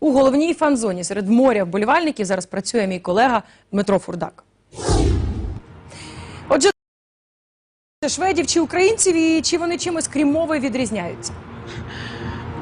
У головній фан-зоні серед моря вболівальників зараз працює мій колега Дмитро Фурдак. Отже, шведів чи українців і чи вони чимось крім мови відрізняються?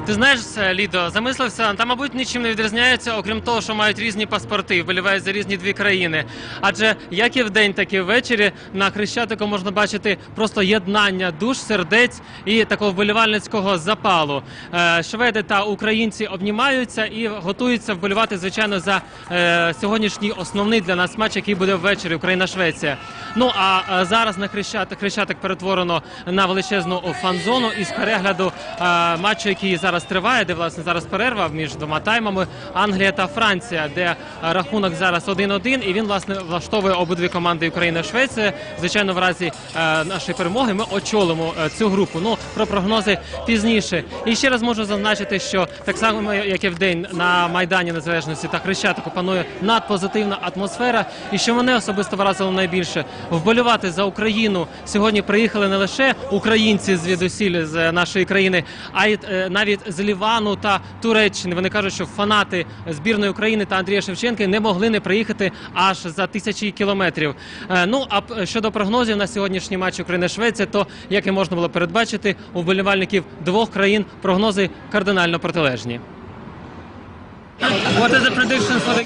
Ти знаєш, це, Лідо, замислився, та, мабуть, нічим не відрізняються, окрім того, що мають різні паспорти, вболівають за різні дві країни. Адже як і вдень, так і ввечері на Хрещатику можна бачити просто єднання душ, сердець і такого вболівальницького запалу. Е, Шведи та українці обнімаються і готуються вболівати, звичайно, за е, сьогоднішній основний для нас матч, який буде ввечері Україна-Швеція. Ну а е, зараз на Хрещатик, Хрещатик перетворено на величезну фан-зону із перегляду е, матчу, який зараз триває, де власне зараз перерва між двома таймами Англія та Франція, де рахунок зараз 1-1, і він власне влаштовує обидві команди Україна Швеція. Звичайно, в разі е, нашої перемоги ми очолимо е, цю групу. Ну про прогнози пізніше. І ще раз можу зазначити, що так само як і в день на майдані Незалежності та Хрещатику панує надпозитивна атмосфера, і що мене особисто вразило найбільше вболювати за Україну. Сьогодні приїхали не лише українці звідусіль з нашої країни, а й е, навіть з Лівану та Туреччини. Вони кажуть, що фанати збірної України та Андрія Шевченка не могли не приїхати аж за тисячі кілометрів. Е, Ну а щодо прогнозів на сьогоднішній матч України-Швеція, то як і можна було передбачити, у вболівальників двох країн прогнози кардинально протилежні.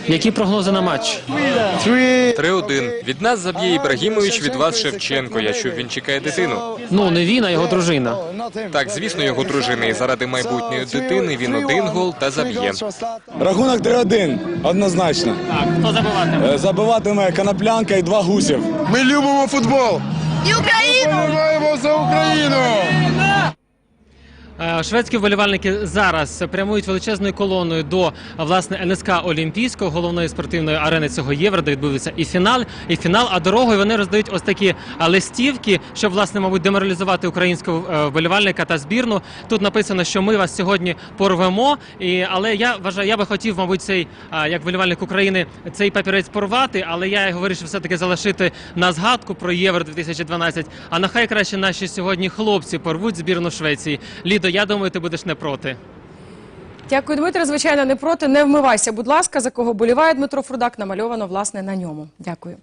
Які прогнози на матч? 3-1. Від нас заб'є Ібрагімович, від вас Шевченко. Я чув, він чекає дитину. Ну не він, а його дружина. Так, звісно, його дружина. І заради майбутньої дитини він один гол та заб'є. Рахунок 3-1, однозначно. Так, хто забиватиме? Е, Забиватиме коноплянка і два гусів. Ми любимо футбол. І Україну! Вболіваємо за Україну! Е, Шведські вболівальники зараз прямують величезною колоною до власне НСК Олімпійського головної спортивної арени цього євро, де відбудеться і фінал, і фінал. А дорогою вони роздають ось такі листівки, щоб власне, мабуть, деморалізувати українського е, вболівальника та збірну. Тут написано, що ми вас сьогодні порвемо. І але я вважаю, я би хотів, мабуть, цей як вболівальник України цей папірець порвати, але я його вирішив все таки залишити на згадку про євро 2012. А нехай краще наші сьогодні хлопці порвуть збірну Швеції. Лідо, я думаю, ти будеш не проти. Дякую, Дмитро. Звичайно, не проти. Не вмивайся, будь ласка, за кого боліває Дмитро Фрудак, намальовано власне на ньому. Дякую.